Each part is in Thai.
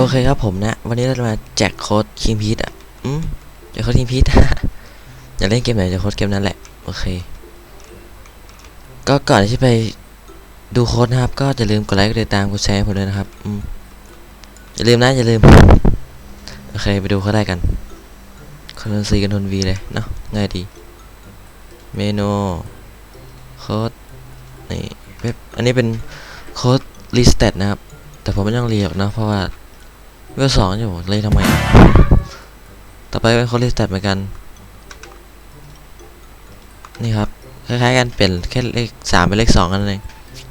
โอเคครับผมนะ วันนี้เราจะมาแจกโค้ดคิงพีทอะอืมแจกโค้ดคิงพีทอยากเล่นเกมไหนแจกโค้ดเกมนั้นแหละ โอเค ก็ก่อนที่ไปดูโค้ดนะครับ ก็อย่าลืมกดไลค์กดติดตามกดแชร์ผมด้วยนะครับอืมอย่าลืมนะอย่าลืม โอเคไปดูเขาได้กันคอนโทรลซีกันทนวีเลยเนาะง่ายดี เมนูโค้ดนี่เว็บอันนี้เป็นโค้ดรีสเตตนะครับ แต่ผมไม่ต้องรีหรอกนะเพราะว่า เวลสองอยู่เลยทำไม ต่อไปเป็นค้ดรีสเตตเหมือนกัน นี่ครับ คล้ายๆกันเปลี่ยนแค่เลขสามเป็นเลขสองกันเอง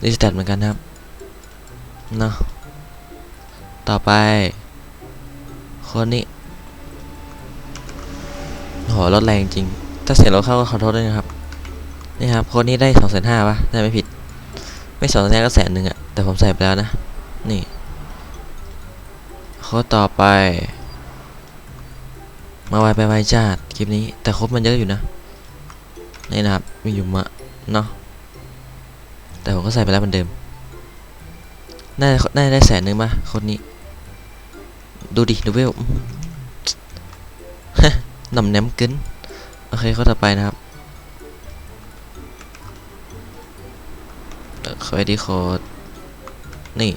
รีสเตตเหมือนกันครับเนาะต่อไปค้ดนี้โหรถแรงจริง ถ้าเสียรถเข้าก็ขอโทษด้วยนะครับ นี่ครับค้ดนี้ได้สองแสนห้าปะได้ไม่ผิด ไม่สองแสนก็แสนหนึ่งอะแต่ผมใส่ไปแล้วนะ นี่ โค้ดต่อไป มาไวไปไวจัดคลิปนี้ แต่โค้ดมันเยอะอยู่นะ นี่นะครับ มีอยู่มะเนาะแต่ผมก็ใส่ไปแล้วเหมือนเดิม น่าน่าได้แสนหนึ่งปะโค้ดนี้ ดูดิดูเวลอื้อหือหน่ำแหนมกึนโอเคข้อต่อไปนะครับคอยดีโค้ดนี่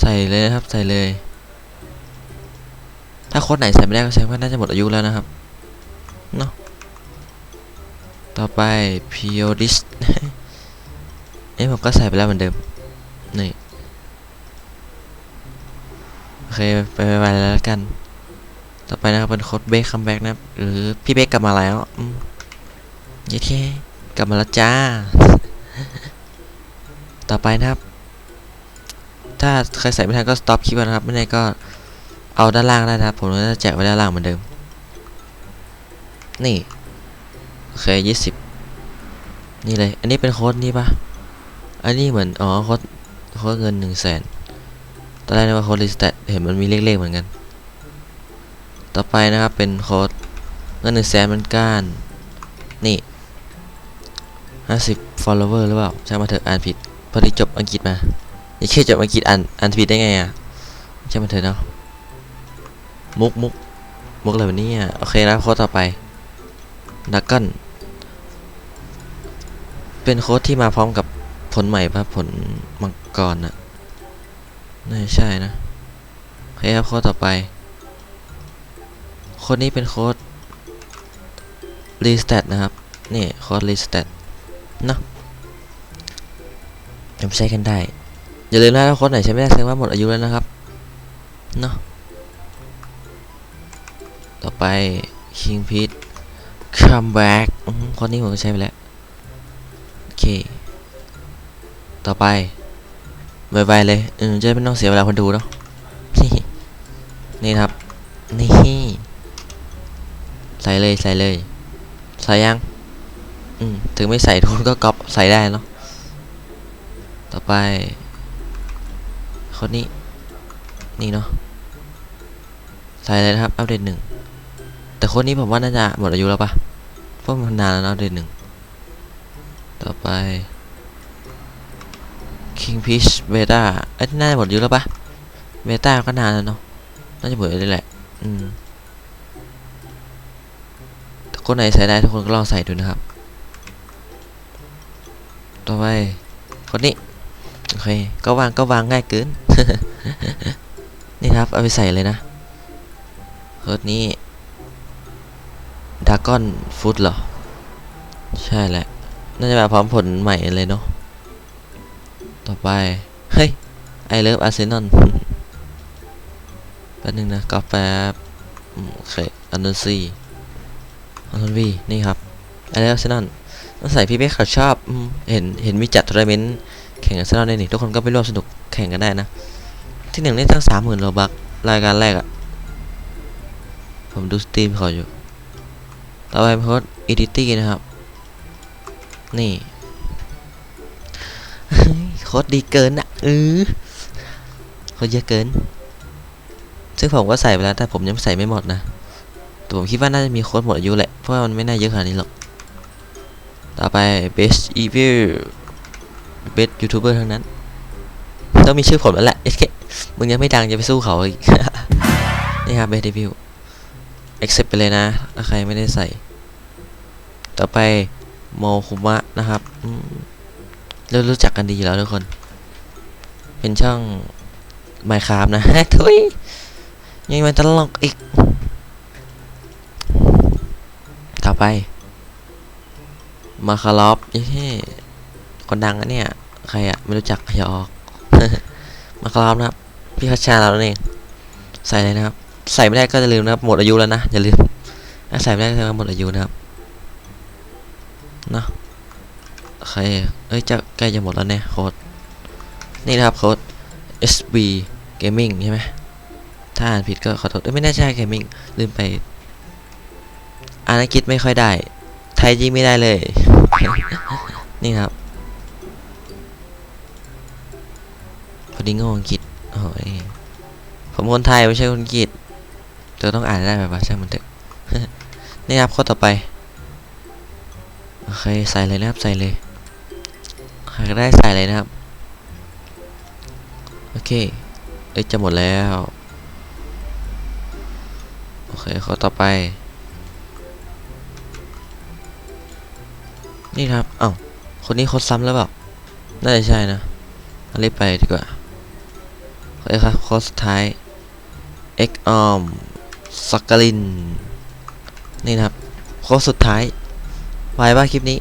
ใส่เลยนะครับใส่เลย ถ้าโค้ดไหนใส่ไม่ได้ก็แสดงว่าน่าจะหมดอายุแล้วนะครับเนาะต่อไป p o d i s เอ้ยผมก็ใส่ไปแล้วเหมือนเดิมนี่โอเคไปไปแล้วกัน ต่อไปนะครับเป็นโค้ดเบคคัมแบ็กนะหรือพี่เบคกลับมาแล้วอืมเย้เท่กลับมาแล้วจ้า ต่อไปนะครับ ถ้าใครใส่ไม่ทันก็สต็อปคลิปนะครับ ไม่ได้ก็เอาด้านล่างได้นะครับ ผมจะแจกไว้ด้านล่างเหมือนเดิม นี่ โอเคยี่สิบนี่เลย อันนี้เป็นโค้ดนี่ปะอันนี้เหมือน อ๋อ โค้ด โค้ดเงินหนึ่งแสนตอนแรกนึกว่าโค้ดรีสแตทเห็นมันมีเลขๆเหมือนกัน ต่อไปนะครับ เป็นโค้ดเงินหนึ่งแสนเหมือนกันนี่ห้าสิบ follower หรือเปล่า ใช่มาเถอะอ่านผิด พอดีจบอังกฤษมา นี่แค่จบอังกฤษอ่านอ่านผิดได้ไงอะใช่างมเถอะเนาะมุกมุกมุกอะไรแบบนี้อะโอเคแล้วโค้ดต่อไปดักกันเป็นโค้ดที่มาพร้อมกับผลใหม่ปะผลมังกรน่ะน่าใช่นะโอเคครับโค้ดต่อไปโค้ดนี้เป็นโค้ดรีส t ต t นะครับนี่โค้ดรีส t ต t เนอะยังใช้กันได้ อย่าลืมนะถ้าโค้ดไหนใช้ไม่ได้แสดงว่าหมดอายุแล้วนะครับเนอะต่อไป King Pete come back อืมโค้ดนี้ผมก็ใช้ไปแล้ว โอเค ต่อไปไวๆเลยเออจะไม่ต้องเสียเวลาคนดูเนาะนี่ครับ นี่ ใส่เลยใส่เลย ใส่ยัง อืม ถึงไม่ใส่ทุนก็ก๊อปใส่ได้เนาะต่อไป คนนี้ นี่เนาะใส่เลยนะครับ อัปเดตหนึ่ง แต่คนนี้ผมว่าน่าจะหมดอายุแล้วปะเพราะมันนานแล้วนะอัปเดตหนึ่ง ต่อไป King Peach Beta เอ้ยน่าจะหมดอายุแล้วปะ Beta ก็นานแล้วเนาะ น่าจะหมดอายุเลยแหละ อืมถ้าคนไหนใส่ได้ทุกคนก็ลองใส่ดูนะครับ ต่อไปคนนี้ เค ก็วางก็วางง่ายเกิน นี่ครับ เอาไปใส่เลยนะคนนี้ดากอนฟุตเหรอ ใช่แหละ น่าจะมาพร้อมผลใหม่เลยเนาะ ต่อไป เฮ้ย ไอเลิฟอาร์เซนอลแป๊บนึงนะกาแฟโอเคอันนซีอันนวีนี่ครับไอเลิฟอาร์เซนอลต้องใส่พี่เบคเขาชอบ เห็น เห็นมีจัดทัวร์นาเมนต์ แข่งอาร์เซนอลได้นี่ทุกคนก็ไปร่วมสนุกแข่งกันได้นะ ที่หนึ่งได้ตั้งสามหมื่นโลบักรายการแรกอะผมดูสตรีมเขาอยู่ ต่อไปโค้ดอีดิตี้นะครับ นี่โค้ดดีเกินอะเออโค้ดเยอะเกิน ซึ่งผมก็ใส่ไปแล้ว แต่ผมยังใส่ไม่หมดนะแต่ผมคิดว่าน่าจะมีโค้ดหมดอายุแหละ เพราะมันไม่น่าเยอะขนาดนี้หรอก ต่อไป best evil best youtuber ทั้งนั้น ต้องมีชื่อผมแล้วแหละ SK มึงยังไม่ดังจะไปสู้เขาอีก นี่ครับเบสเดบิว accept ไปเลยนะ ถ้าใครไม่ได้ใส่ ต่อไปโมคุมะนะครับเรารู้จักกันดีแล้วทุกคน เป็นช่อง Minecraft นะทุยยังมันตลกอีก ต่อไป มาคาร์ลอฟเย้คนดังอะเนี่ย ใครอะไม่รู้จักอย่ออก มาคร์ลอฟนะครับพี่คัชชาเราเองใส่เลยนะครับ ใส่ไม่ได้ก็จะลืมนะครับหมดอายุแล้วนะอย่าลืมถ้าใส่ไม่ได้ก็หมดอายุนะครับเนาะโอเคเอ้ยจะใกล้จะหมดแล้วเนี่ยโค้ดนี่นะครับโค้ด SB Gaming ใช่ไหมถ้าอ่านผิดก็ขอโทษเอ้ยไม่น่าใช่ Gaming ลืมไปอ่านอังกฤษไม่ค่อยได้ ไทยยิ่งไม่ได้เลย นี่ครับ พอดีโง่อังกฤษโอ้ยผมคนไทยไม่ใช่คนอังกฤษเธอต้องอ่านได้แบบว่าช่มันเถอะนี่ครับข้อต่อไปโอเคใส่เลยนะครับใส่เลยใครก็ได้ใส่เลยนะครับโอเคเอ้ยจะหมดแล้วโอเคข้อต่อไป นี่ครับเอ้าคนนี้โคตรซ้ำแล้วเปล่าน่าจะใช่นะรีบไปดีกว่า โอเครับข้อสุดท้าย X arm สักกลิน นี่นะครับข้อสุดท้ายไวป่ะคลิปนี้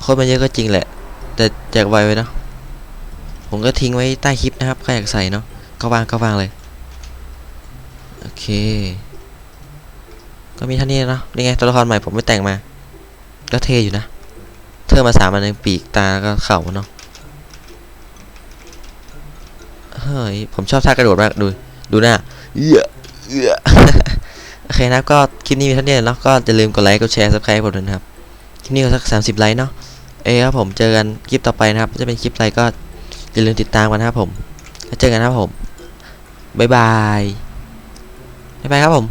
โคตรมันเยอะก็จริงแหละ แต่แจกไวไว้เนาะผมก็ทิ้งไว้ใต้คลิปนะครับใครอยากใส่เนาะก็วางก็วางเลย โอเค ก็มีเท่านี้เนาะนี่ไงตัวละครใหม่ผมไม่แต่งมา ก็เทอยู่นะ เธอมาสามอันในปีกตาก็เข่าเนาะ เฮ้ย ผมชอบท่ากระโดดมาก ดู ดูหน้าเอื้อเอื้อโอเคนะก็คลิปนี้มีเท่านี้เนาะก็อย่าลืมกดไลค์ กดแชร์ subscribe ผมด้วยนะครับ คลิปนี้ก็สักสามสิบไลค์เนาะ เอ้ยครับผม เจอกันคลิปต่อไปนะครับ จะเป็นคลิปอะไรก็อย่าลืมติดตามกันนะครับผม แล้วเจอกันนะครับผม บ๊ายบาย บ๊ายบายครับผม